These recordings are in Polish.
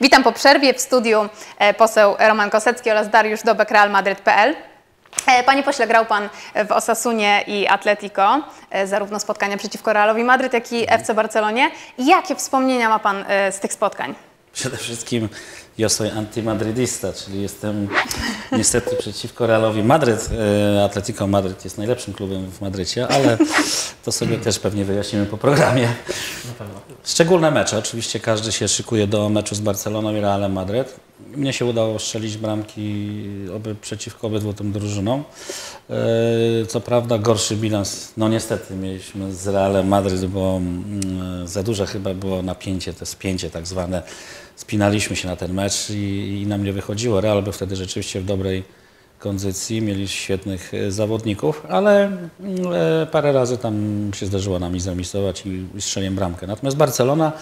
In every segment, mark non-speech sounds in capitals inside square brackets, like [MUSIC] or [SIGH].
Witam po przerwie w studiu e, poseł Roman Kosecki oraz Dariusz Dobek, Real Madryt.pl. E, Panie pośle, grał Pan w Osasunie i Atletico, e, zarówno spotkania przeciwko Realowi Madryt, jak i FC Barcelonie. Jakie wspomnienia ma Pan z tych spotkań? Przede wszystkim ja soy antymadrydista, czyli jestem niestety przeciwko Realowi Madryt. E, Atletico Madryt jest najlepszym klubem w Madrycie, ale to sobie też pewnie wyjaśnimy po programie. Szczególne mecze. Oczywiście każdy się szykuje do meczu z Barceloną i Realem Madryt. Mnie się udało strzelić bramki oby, przeciwko obydwu tym drużynom. E, Co prawda gorszy bilans, no niestety mieliśmy z Realem Madryt, bo mm, za duże chyba było napięcie, to spięcie tak zwane. Spinaliśmy się na ten mecz i, i nam nie wychodziło. Real był wtedy rzeczywiście w dobrej kondycji, mieli świetnych e, zawodników, ale mm, e, parę razy tam się zdarzyło nam i zremisować i, strzeliłem bramkę. Natomiast Barcelona,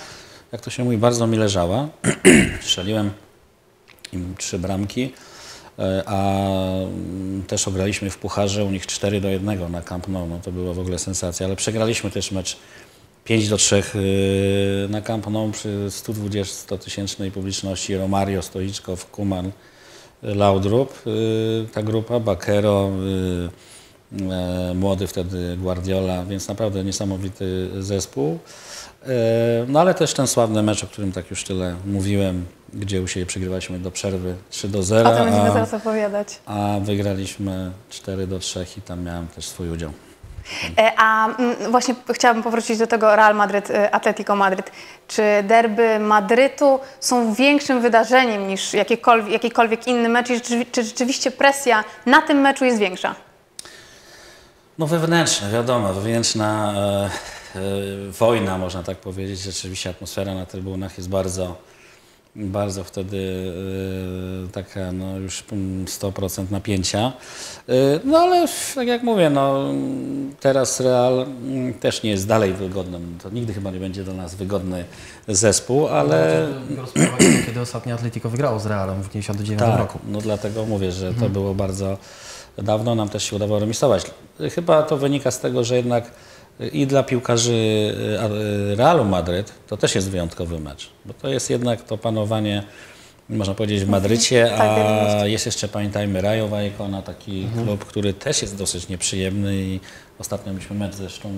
jak to się mówi, bardzo mi leżała. [CLEARS THROAT] Strzeliłem im trzy bramki, e, a mm, też ograliśmy w Pucharze u nich 4 do 1 na Camp Nou. No to była w ogóle sensacja, ale przegraliśmy też mecz 5 do 3 y, na Camp Nou przy 120-tysięcznej publiczności Romario, Stoiczkow, Kuman, Laudrup, y, ta grupa, Bakero, y, młody wtedy Guardiola, więc naprawdę niesamowity zespół. No ale też ten sławny mecz, o którym tak już tyle mówiłem, gdzie u siebie przegrywaliśmy do przerwy 3 do 0, O tym będziemy a, zaraz opowiadać. a wygraliśmy 4 do 3 i tam miałem też swój udział. E, A mm, właśnie chciałabym powrócić do tego Real Madryt, e, Atletico Madryt. Czy derby Madrytu są większym wydarzeniem niż jakikolwiek, jakikolwiek inny mecz? Rzeczywi- czy rzeczywiście presja na tym meczu jest większa? No wewnętrzna, wiadomo, wewnętrzna e, e, wojna, można tak powiedzieć. Rzeczywiście atmosfera na trybunach jest bardzo, bardzo wtedy e, taka no już mm, 100% napięcia. E, no ale tak jak mówię, no teraz Real mm, też nie jest dalej wygodnym, to nigdy chyba nie będzie dla nas wygodny zespół, ale... Biorąc pod uwagę, kiedy ostatnio Atletico wygrało z Realem w 99 Tak, roku. no dlatego mówię, że to było bardzo dawno, nam też się udawało remisować. Chyba to wynika z tego, że jednak i dla piłkarzy y, a- Realu Madryt to też jest wyjątkowy mecz, bo to jest jednak to panowanie, można powiedzieć, w Madrycie, Tak, a pewnie. jest jeszcze, pamiętajmy, Rayo Vallecano, taki klub, który też jest dosyć nieprzyjemny i ostatnio mieliśmy mecz zresztą y, y,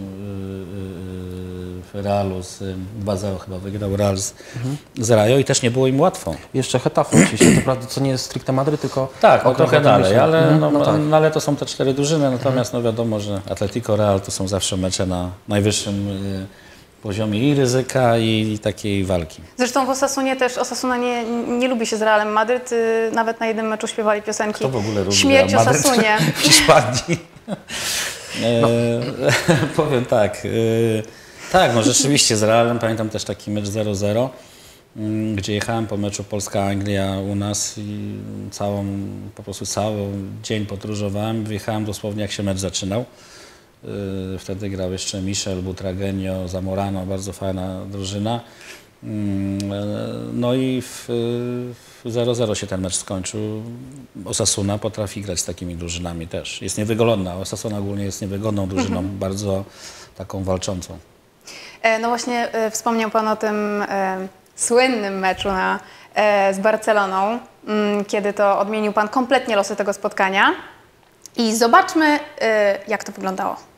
w Realu z y, 2-0 chyba wygrał Real z, z Rayo i też nie było im łatwo. Jeszcze Hetafe oczywiście, to prawda, co nie jest stricte Madryt, tylko... Tak, o okręg trochę dalej, ale, Mhm, no, no tak. no, ale to są te cztery drużyny, natomiast no wiadomo, że Atletico Real to są zawsze mecze na najwyższym y, poziomie i ryzyka i, i takiej walki. Zresztą w Osasunie też, Osasuna nie, nie lubi się z Realem Madryt. y, Nawet na jednym meczu śpiewali piosenki Kto w ogóle lubi Śmierć Real Madryt? Osasunie. [LAUGHS] w Hiszpanii? [LAUGHS] E, [LAUGHS] powiem tak, y, tak, no rzeczywiście z Realem pamiętam też taki mecz 0-0, mm, gdzie jechałem po meczu Polska-Anglia u nas i całą, po prostu cały dzień podróżowałem, wyjechałem dosłownie jak się mecz zaczynał. Y, Wtedy grał jeszcze Michel, Butragenio, Zamorano, bardzo fajna drużyna. Mm, e, No i w w 0-0 się ten mecz skończył. Osasuna potrafi grać z takimi drużynami też. Jest niewygodna. Osasuna ogólnie jest niewygodną drużyną, bardzo taką walczącą. E, No właśnie e, wspomniał Pan o tym słynnym meczu na, z Barceloną, mm, kiedy to odmienił Pan kompletnie losy tego spotkania. I zobaczmy, e, jak to wyglądało.